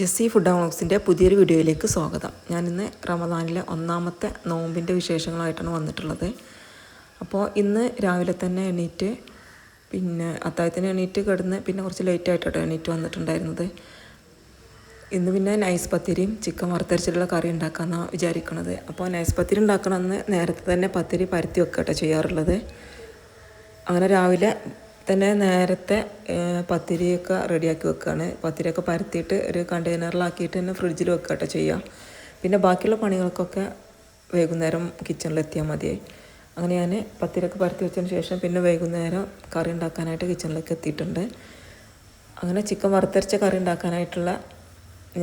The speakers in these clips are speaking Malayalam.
ജെസ്സി ഫുഡ് വ്ളോഗ്സിന്റെ പുതിയൊരു വീഡിയോയിലേക്ക് സ്വാഗതം. ഞാനിന്ന് റമദാനിലെ ഒന്നാമത്തെ നോമ്പിന്റെ വിശേഷങ്ങളായിട്ടാണ് വന്നിട്ടുള്ളത്. അപ്പോൾ ഇന്ന് രാവിലെ തന്നെ എണീറ്റ് പിന്നെ അത്താഴത്തിന് എണീറ്റ് കിടന്ന് പിന്നെ കുറച്ച് ലേറ്റ് ആയിട്ടാണ് എണീറ്റ് വന്നിട്ടുണ്ടായിരുന്നത്. ഇന്ന് പിന്നെ നൈസ് പത്തിരിയും ചിക്കൻ വറുത്തരച്ചിട്ടുള്ള കറി ഉണ്ടാക്കാമെന്നാണ് വിചാരിക്കണത്. അപ്പോൾ നൈസ് പത്തിരി ഉണ്ടാക്കണമെന്ന് നേരത്തെ തന്നെ പത്തിരി പരത്തി വെക്കട്ടെ ചെയ്യാറുള്ളത്. അങ്ങനെ രാവിലെ തന്നെ നേരത്തെ പത്തിരിയൊക്കെ റെഡിയാക്കി വെക്കുകയാണ് പത്തിരിയൊക്കെ പരത്തിയിട്ട് ഒരു കണ്ടെയ്നറിലാക്കിയിട്ട് തന്നെ ഫ്രിഡ്ജിൽ വെക്കട്ടെ ചെയ്യാം. പിന്നെ ബാക്കിയുള്ള പണികൾക്കൊക്കെ വൈകുന്നേരം കിച്ചണിലെത്തിയാൽ മതിയായി. അങ്ങനെ ഞാൻ പത്തിരിയൊക്കെ പരത്തി വെച്ചതിന് ശേഷം പിന്നെ വൈകുന്നേരം കറി ഉണ്ടാക്കാനായിട്ട് കിച്ചണിലേക്ക് എത്തിയിട്ടുണ്ട്. അങ്ങനെ ചിക്കൻ വറുത്തരച്ച കറി ഉണ്ടാക്കാനായിട്ടുള്ള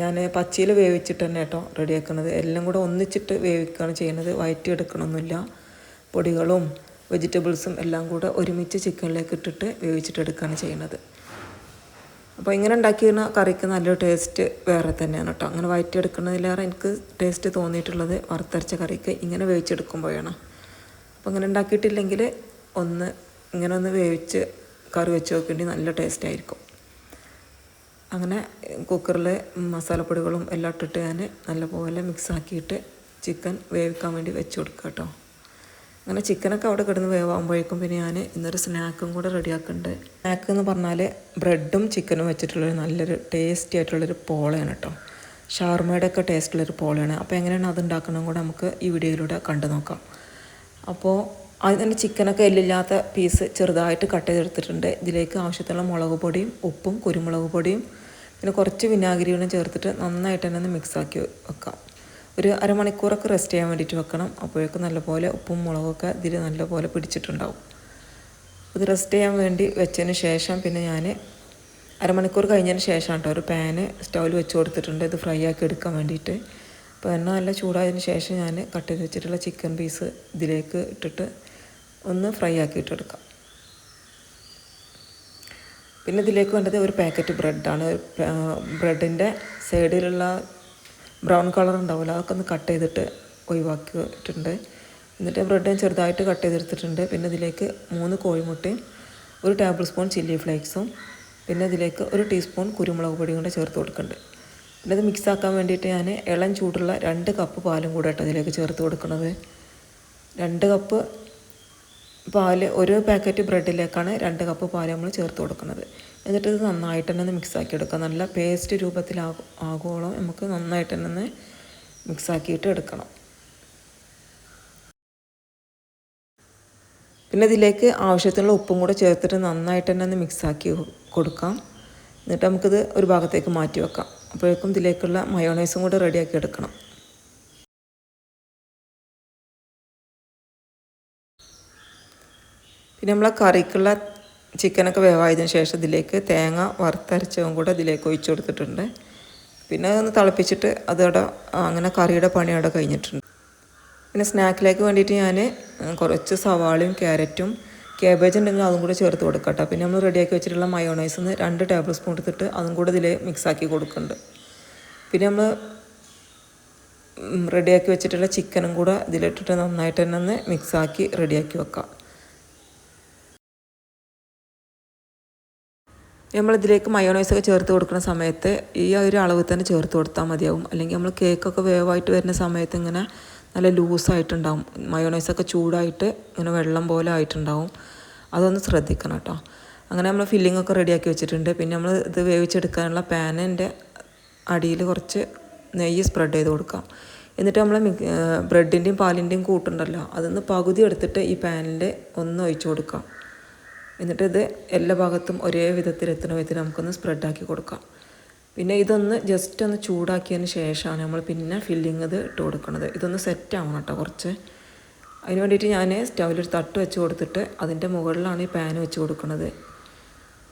ഞാൻ പച്ചയിൽ വേവിച്ചിട്ട് തന്നെ കേട്ടോ റെഡിയാക്കുന്നത് എല്ലാം കൂടെ ഒന്നിച്ചിട്ട് വേവിക്കുകയാണ് ചെയ്യുന്നത് വയറ്റി എടുക്കണമൊന്നുമില്ല പൊടികളും വെജിറ്റബിൾസും എല്ലാം കൂടെ ഒരുമിച്ച് ചിക്കനിലേക്ക് ഇട്ടിട്ട് വേവിച്ചിട്ടെടുക്കുകയാണ് ചെയ്യുന്നത്. അപ്പോൾ ഇങ്ങനെ ഉണ്ടാക്കിയിരുന്ന കറിക്ക് നല്ലൊരു ടേസ്റ്റ് വേറെ തന്നെയാണ് കേട്ടോ. അങ്ങനെ വയറ്റിയെടുക്കുന്നതിലേറെ എനിക്ക് ടേസ്റ്റ് തോന്നിയിട്ടുള്ളത് വറുത്തരച്ച കറിക്ക് ഇങ്ങനെ വേവിച്ചെടുക്കുമ്പോഴാണ്. അപ്പോൾ ഇങ്ങനെ ഉണ്ടാക്കിയിട്ടില്ലെങ്കിൽ ഒന്ന് ഇങ്ങനെ ഒന്ന് വേവിച്ച് കറി വെച്ച് നോക്കേണ്ടി നല്ല ടേസ്റ്റ് ആയിരിക്കും. അങ്ങനെ കുക്കറിൽ മസാലപ്പൊടികളും എല്ലാം ഇട്ടിട്ട് ഞാൻ നല്ലപോലെ മിക്സ് ആക്കിയിട്ട് ചിക്കൻ വേവിക്കാൻ വേണ്ടി വെച്ച് കൊടുക്കുക കേട്ടോ. അങ്ങനെ ചിക്കനൊക്കെ അവിടെ കിടന്ന് വേവാകുമ്പോഴേക്കും പിന്നെ ഞാൻ ഇന്നൊരു സ്നാക്കും കൂടെ റെഡിയാക്കുന്നുണ്ട് സ്നാക്ക് എന്ന് പറഞ്ഞാൽ ബ്രെഡും ചിക്കനും വെച്ചിട്ടുള്ളൊരു നല്ലൊരു ടേസ്റ്റി ആയിട്ടുള്ളൊരു പോളയാണ് കേട്ടോ ഷാർമയുടെ ഒക്കെ ടേസ്റ്റുള്ളൊരു പോളയാണ്. അപ്പോൾ എങ്ങനെയാണ് അത് ഉണ്ടാക്കണം കൂടെ നമുക്ക് ഈ വീഡിയോയിലൂടെ കണ്ടു നോക്കാം. അപ്പോൾ അതിന് തന്നെ ചിക്കനൊക്കെ എല്ലില്ലാത്ത പീസ് ചെറുതായിട്ട് കട്ട് ചെയ്തെടുത്തിട്ടുണ്ട്. ഇതിലേക്ക് ആവശ്യത്തിനുള്ള മുളക് പൊടിയും ഉപ്പും കുരുമുളക് പൊടിയും പിന്നെ കുറച്ച് വിനാഗിരികളും ചേർത്തിട്ട് നന്നായിട്ട് തന്നെ ഒന്ന് മിക്സാക്കി വെക്കാം. ഒരു അരമണിക്കൂറൊക്കെ റെസ്റ്റ് ചെയ്യാൻ വേണ്ടിയിട്ട് വെക്കണം. അപ്പോഴേക്കും നല്ലപോലെ ഉപ്പും മുളകൊക്കെ ഇതിൽ നല്ലപോലെ പിടിച്ചിട്ടുണ്ടാവും. ഇത് റെസ്റ്റ് ചെയ്യാൻ വേണ്ടി വെച്ചതിന് ശേഷം പിന്നെ ഞാൻ അരമണിക്കൂർ കഴിഞ്ഞതിന് ശേഷം കേട്ടോ ഒരു പാന് സ്റ്റൗവിൽ വെച്ച് കൊടുത്തിട്ടുണ്ട്. ഇത് ഫ്രൈ ആക്കി എടുക്കാൻ വേണ്ടിയിട്ട്. അപ്പോൾ എണ്ണ നല്ല ചൂടായതിന് ശേഷം ഞാൻ കട്ട് ചെയ്ത് വെച്ചിട്ടുള്ള ചിക്കൻ പീസ് ഇതിലേക്ക് ഇട്ടിട്ട് ഒന്ന് ഫ്രൈ ആക്കിയിട്ടെടുക്കാം പിന്നെ ഇതിലേക്ക് വേണ്ടത് ഒരു പാക്കറ്റ് ബ്രെഡാണ് ബ്രെഡിന്റെ സൈഡിലുള്ള ബ്രൗൺ കളർ ഉണ്ടാവില്ല അതൊക്കെ ഒന്ന് കട്ട് ചെയ്തിട്ട് ഒഴിവാക്കിയിട്ടുണ്ട്. എന്നിട്ട് ബ്രെഡ് ചെറുതായിട്ട് കട്ട് ചെയ്തെടുത്തിട്ടുണ്ട്. പിന്നെ ഇതിലേക്ക് മൂന്ന് കോഴിമുട്ടയും ഒരു ടേബിൾ സ്പൂൺ ചില്ലി ഫ്ലേക്സും പിന്നെ ഇതിലേക്ക് ഒരു ടീസ്പൂൺ കുരുമുളക് പൊടിയും കൂടെ ചേർത്ത് കൊടുക്കുന്നുണ്ട്. പിന്നെ ഇത് മിക്സ് ആക്കാൻ വേണ്ടിയിട്ട് ഞാൻ ഇളം ചൂടുള്ള രണ്ട് കപ്പ് പാലും കൂടെ ഇതിലേക്ക് ചേർത്ത് കൊടുക്കുന്നത്. രണ്ട് കപ്പ് പാൽ ഒരു പാക്കറ്റ് ബ്രെഡിലേക്കാണ് രണ്ട് കപ്പ് പാൽ നമ്മൾ ചേർത്ത് കൊടുക്കുന്നത്. എന്നിട്ട് ഇത് നന്നായിട്ട് തന്നെ ഒന്ന് മിക്സ് ആക്കി എടുക്കുക. നല്ല പേസ്റ്റ് രൂപത്തിലാകും ആകുവോളം നമുക്ക് നന്നായിട്ട് തന്നെ ഒന്ന് മിക്സ് ആക്കിയിട്ട് എടുക്കണം. പിന്നെ ഇതിലേക്ക് ആവശ്യത്തിനുള്ള ഉപ്പും കൂടെ ചേർത്തിട്ട് നന്നായിട്ട് തന്നെ ഒന്ന് മിക്സാക്കി കൊടുക്കാം. എന്നിട്ട് നമുക്കിത് ഒരു ഭാഗത്തേക്ക് മാറ്റി വെക്കാം. അപ്പോഴേക്കും ഇതിലേക്കുള്ള മയോണൈസും കൂടെ റെഡിയാക്കി എടുക്കണം. പിന്നെ നമ്മൾ കറിക്കുള്ള ചിക്കനൊക്കെ വേവായതിന് ശേഷം ഇതിലേക്ക് തേങ്ങ വറുത്തരച്ചതും കൂടെ ഇതിലേക്ക് ഒഴിച്ചു കൊടുത്തിട്ടുണ്ട്. പിന്നെ ഒന്ന് തിളപ്പിച്ചിട്ട് അതവിടെ അങ്ങനെ കറിയുടെ പണി അവിടെ കഴിഞ്ഞിട്ടുണ്ട്. പിന്നെ സ്നാക്കിലേക്ക് വേണ്ടിയിട്ട് ഞാൻ കുറച്ച് സവാളയും ക്യാരറ്റും ക്യാബേജ് ഉണ്ടെങ്കിൽ അതും കൂടെ ചേർത്ത് കൊടുക്കട്ടെ. പിന്നെ നമ്മൾ റെഡിയാക്കി വെച്ചിട്ടുള്ള മയോണൈസിൽ നിന്ന് രണ്ട് ടേബിൾ സ്പൂൺ എടുത്തിട്ട് അതും കൂടെ ഇതിൽ മിക്സാക്കി കൊടുക്കുന്നുണ്ട്. പിന്നെ നമ്മൾ റെഡിയാക്കി വെച്ചിട്ടുള്ള ചിക്കനും കൂടെ ഇതിലിട്ടിട്ട് നന്നായിട്ട് തന്നെ ഒന്ന് മിക്സാക്കി റെഡിയാക്കി വെക്കാം. നമ്മളിതിലേക്ക് മയോണൈസൊക്കെ ചേർത്ത് കൊടുക്കുന്ന സമയത്ത് ഈ ഒരു അളവ് തന്നെ ചേർത്ത് കൊടുത്താൽ മതിയാവും. അല്ലെങ്കിൽ നമ്മൾ കേക്കൊക്കെ വേവായിട്ട് വരുന്ന സമയത്ത് ഇങ്ങനെ നല്ല ലൂസായിട്ടുണ്ടാവും മയോണൈസൊക്കെ ചൂടായിട്ട് ഇങ്ങനെ വെള്ളം പോലെ ആയിട്ടുണ്ടാവും. അതൊന്ന് ശ്രദ്ധിക്കണം കേട്ടോ. അങ്ങനെ നമ്മൾ ഫില്ലിംഗ് ഒക്കെ റെഡിയാക്കി വെച്ചിട്ടുണ്ട്. പിന്നെ നമ്മൾ ഇത് വേവിച്ചെടുക്കാനുള്ള പാനിന്റെ അടിയിൽ കുറച്ച് നെയ്യ് സ്പ്രെഡ് ചെയ്ത് കൊടുക്കാം. എന്നിട്ട് നമ്മൾ ബ്രെഡിന്റെയും പാലിന്റെയും കൂട്ടുണ്ടല്ലോ. അതൊന്ന് പകുതി എടുത്തിട്ട് ഈ പാനിൽ ഒന്ന് ഒഴിച്ചു കൊടുക്കാം. എന്നിട്ട് ഇത് എല്ലാ ഭാഗത്തും ഒരേ വിധത്തിൽ എത്തുന്ന വിധത്തിൽ നമുക്കൊന്ന് സ്പ്രെഡാക്കി കൊടുക്കാം. പിന്നെ ഇതൊന്ന് ജസ്റ്റ് ഒന്ന് ചൂടാക്കിയതിന് ശേഷമാണ് നമ്മൾ പിന്നെ ഫില്ലിങ് ഇത് ഇട്ട് കൊടുക്കുന്നത്. ഇതൊന്ന് സെറ്റ് ആവണം കേട്ടോ കുറച്ച്. അതിന് വേണ്ടിയിട്ട് ഞാൻ സ്റ്റൗവിലൊരു തട്ട് വെച്ച് കൊടുത്തിട്ട് അതിന്റെ മുകളിലാണ് ഈ പാൻ വെച്ച് കൊടുക്കുന്നത്.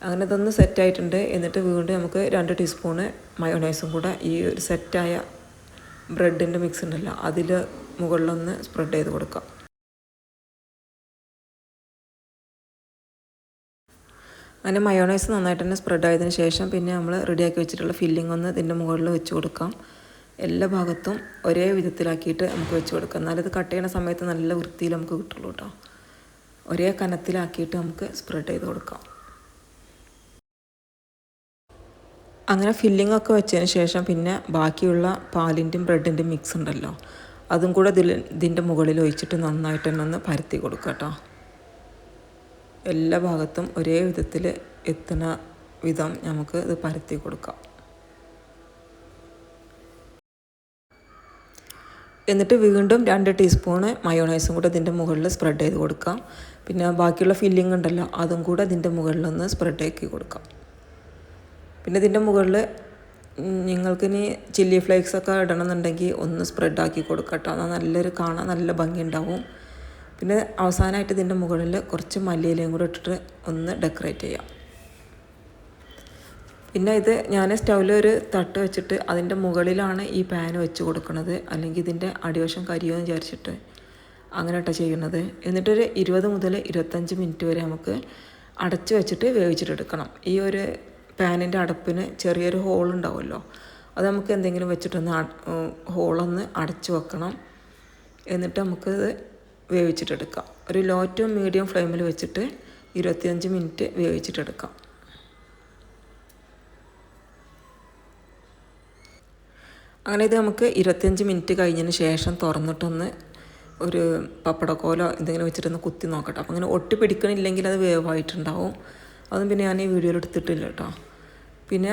അങ്ങനെ ഇതൊന്ന് സെറ്റായിട്ടുണ്ട് എന്നിട്ട് വീണ്ടും നമുക്ക് രണ്ട് ടീസ്പൂണ് മയോണൈസും കൂടെ ഈ ഒരു സെറ്റായ ബ്രെഡിന്റെ മിക്സ് ഉണ്ടല്ലോ അതിൽ മുകളിലൊന്ന് സ്പ്രെഡ് ചെയ്ത് കൊടുക്കാം. അങ്ങനെ മയോണൈസ് നന്നായിട്ട് തന്നെ സ്പ്രെഡ് ആയതിനു ശേഷം പിന്നെ നമ്മൾ റെഡിയാക്കി വെച്ചിട്ടുള്ള ഫില്ലിംഗ് ഒന്ന് ഇതിന്റെ മുകളിൽ വെച്ച് കൊടുക്കാം. എല്ലാ ഭാഗത്തും ഒരേ വിധത്തിലാക്കിയിട്ട് നമുക്ക് വെച്ച് കൊടുക്കാം. എന്നാലും ഇത് കട്ട് ചെയ്യുന്ന സമയത്ത് നല്ല വൃത്തിയിൽ നമുക്ക് കിട്ടുള്ളൂ കേട്ടോ ഒരേ കനത്തിലാക്കിയിട്ട് നമുക്ക് സ്പ്രെഡ് ചെയ്ത് കൊടുക്കാം. അങ്ങനെ ഫില്ലിംഗ് ഒക്കെ വെച്ചതിന് ശേഷം പിന്നെ ബാക്കിയുള്ള പാലിന്റെയും ബ്രെഡിന്റെയും മിക്സ് ഉണ്ടല്ലോ. അതും കൂടെ ഇതിൽ ഇതിന്റെ മുകളിൽ ഒഴിച്ചിട്ട് നന്നായിട്ട് തന്നെ ഒന്ന് പരത്തി കൊടുക്കാം കേട്ടോ എല്ലാ ഭാഗത്തും ഒരേ വിധത്തിൽ എത്തുന്ന വിധം നമുക്ക് ഇത് പരത്തി കൊടുക്കാം. എന്നിട്ട് വീണ്ടും രണ്ട് ടീസ്പൂണ് മയോണൈസും കൂടെ ഇതിന്റെ മുകളിൽ സ്പ്രെഡ് ചെയ്ത് കൊടുക്കാം. പിന്നെ ബാക്കിയുള്ള ഫില്ലിംഗ് ഉണ്ടല്ലോ അതും കൂടെ ഇതിന്റെ മുകളിലൊന്ന് സ്പ്രെഡ് ആക്കി കൊടുക്കാം. പിന്നെ ഇതിന്റെ മുകളിൽ നിങ്ങൾക്കിനി ചില്ലി ഫ്ലേക്സ് ഒക്കെ ഇടണമെന്നുണ്ടെങ്കിൽ ഒന്ന് സ്പ്രെഡ് ആക്കി കൊടുക്കട്ടോ എന്നാൽ നല്ലൊരു കാണാൻ നല്ല ഭംഗി ഉണ്ടാവും പിന്നെ അവസാനമായിട്ട് ഇതിന്റെ മുകളിൽ കുറച്ച് മല്ലിയിലയും കൂടെ ഇട്ടിട്ട് ഒന്ന് ഡെക്കറേറ്റ് ചെയ്യാം. പിന്നെ ഇത് ഞാൻ സ്റ്റൗവിൽ ഒരു തട്ട് വെച്ചിട്ട് അതിന്റെ മുകളിലാണ് ഈ പാൻ വെച്ച് കൊടുക്കുന്നത് അല്ലെങ്കിൽ ഇതിന്റെ അടിവശം കരിയുമെന്ന് വിചാരിച്ചിട്ട് അങ്ങനെ ഇട്ടാ ചെയ്യുന്നത്. എന്നിട്ടൊരു ഇരുപത് മുതൽ ഇരുപത്തഞ്ച് മിനിറ്റ് വരെ നമുക്ക് അടച്ചു വെച്ചിട്ട് വേവിച്ചിട്ടെടുക്കണം ഈ ഒരു പാനിന്റെ അടപ്പിന് ചെറിയൊരു ഹോൾ ഉണ്ടാവുമല്ലോ. അത് നമുക്ക് എന്തെങ്കിലും വെച്ചിട്ടൊന്ന് ഹോളൊന്ന് അടച്ചു വെക്കണം. എന്നിട്ട് നമുക്കത് വേവിച്ചിട്ടെടുക്കാം. ഒരു ലോ ടു മീഡിയം ഫ്ലെയിമിൽ വെച്ചിട്ട് ഇരുപത്തിയഞ്ച് മിനിറ്റ് വേവിച്ചിട്ടെടുക്കാം. അങ്ങനെ ഇത് നമുക്ക് ഇരുപത്തിയഞ്ച് മിനിറ്റ് കഴിഞ്ഞതിന് ശേഷം തുറന്നിട്ടൊന്ന് ഒരു പപ്പടക്കോലോ എന്തെങ്കിലും വെച്ചിട്ടൊന്ന് കുത്തി നോക്കട്ടെ. അപ്പം അങ്ങനെ ഒട്ടി പിടിക്കണില്ലെങ്കിൽ അത് വേവായിട്ടുണ്ടാവും. അതും പിന്നെ ഞാൻ ഈ വീഡിയോയിൽ എടുത്തിട്ടില്ല കേട്ടോ. പിന്നെ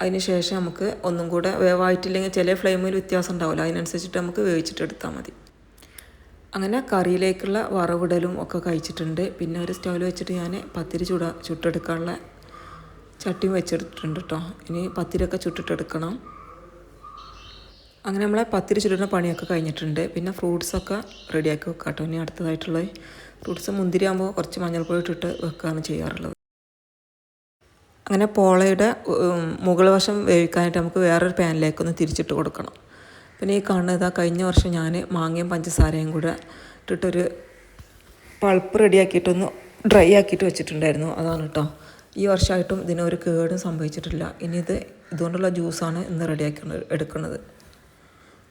അതിന് ശേഷം നമുക്ക് ഒന്നും കൂടെ വേവായിട്ടില്ലെങ്കിൽ ചില ഫ്ലെയിമിൽ വ്യത്യാസം ഉണ്ടാവില്ല. അതിനനുസരിച്ചിട്ട് നമുക്ക് വേവിച്ചിട്ട് എടുത്താൽ മതി. അങ്ങനെ കറിയിലേക്കുള്ള വറവിടലും ഒക്കെ കഴിച്ചിട്ടുണ്ട്. പിന്നെ ഒരു സ്റ്റൗവിൽ വെച്ചിട്ട് ഞാൻ പത്തിരി ചുട ചുട്ടെടുക്കാനുള്ള ചട്ടി വെച്ചെടുത്തിട്ടുണ്ട് കേട്ടോ ഇനി പത്തിരിയൊക്കെ ചുട്ടിട്ടെടുക്കണം. അങ്ങനെ നമ്മളെ പത്തിരി ചുടുന്ന പണിയൊക്കെ കഴിഞ്ഞിട്ടുണ്ട്. പിന്നെ ഫ്രൂട്ട്സൊക്കെ റെഡിയാക്കി വെക്കാം കേട്ടോ ഇനി അടുത്തതായിട്ടുള്ളത് ഫ്രൂട്ട്സ് മുന്തിരി ആകുമ്പോൾ കുറച്ച് മഞ്ഞൾപ്പൊടി ഇട്ടിട്ട് വെക്കുകയാണ് ചെയ്യാറുള്ളത്. അങ്ങനെ പോളയുടെ മുകൾ വശം വേവിക്കാനായിട്ട് നമുക്ക് വേറൊരു പാനിലേക്കൊന്ന് തിരിച്ചിട്ട് കൊടുക്കണം. പിന്നെ ഈ കാണുന്നത് കഴിഞ്ഞ വർഷം ഞാൻ മാങ്ങയും പഞ്ചസാരയും കൂടെ ഇട്ടിട്ടൊരു പൾപ്പ് റെഡിയാക്കിയിട്ടൊന്ന് ഡ്രൈ ആക്കിയിട്ട് വെച്ചിട്ടുണ്ടായിരുന്നു. അതാണ് കേട്ടോ ഈ വർഷമായിട്ടും ഇതിനൊരു കേടും സംഭവിച്ചിട്ടില്ല. ഇനി ഇത് ഇതുകൊണ്ടുള്ള ജ്യൂസാണ് ഇന്ന് റെഡിയാക്കി എടുക്കുന്നത്.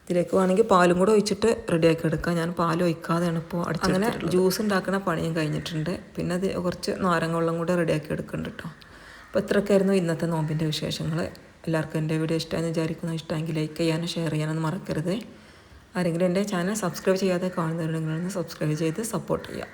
ഇതിലേക്ക് വേണമെങ്കിൽ പാലും കൂടെ ഒഴിച്ചിട്ട് റെഡിയാക്കി എടുക്കാം. ഞാൻ പാൽ ഒഴിക്കാതെയാണ് ഇപ്പോൾ അങ്ങനെ ജ്യൂസ് ഉണ്ടാക്കുന്ന പണിയും കഴിഞ്ഞിട്ടുണ്ട്. പിന്നെ അത് കുറച്ച് നാരങ്ങ വെള്ളം കൂടെ റെഡിയാക്കി എടുക്കുന്നുണ്ട് കേട്ടോ അപ്പോൾ ഇത്രയൊക്കെയായിരുന്നു ഇന്നത്തെ നോമ്പിന്റെ വിശേഷങ്ങൾ എല്ലാവർക്കും എന്റെ വീഡിയോ ഇഷ്ടമെന്ന് വിചാരിക്കുന്നു. ഇഷ്ടമെങ്കിൽ ലൈക്ക് ചെയ്യാനും ഷെയർ ചെയ്യാനൊന്നും മറക്കരുത്. ആരെങ്കിലും എന്റെ ചാനൽ സബ്സ്ക്രൈബ് ചെയ്യാതെ കാണുന്നവരുണ്ടെങ്കിൽ സബ്സ്ക്രൈബ് ചെയ്ത് സപ്പോർട്ട് ചെയ്യുക.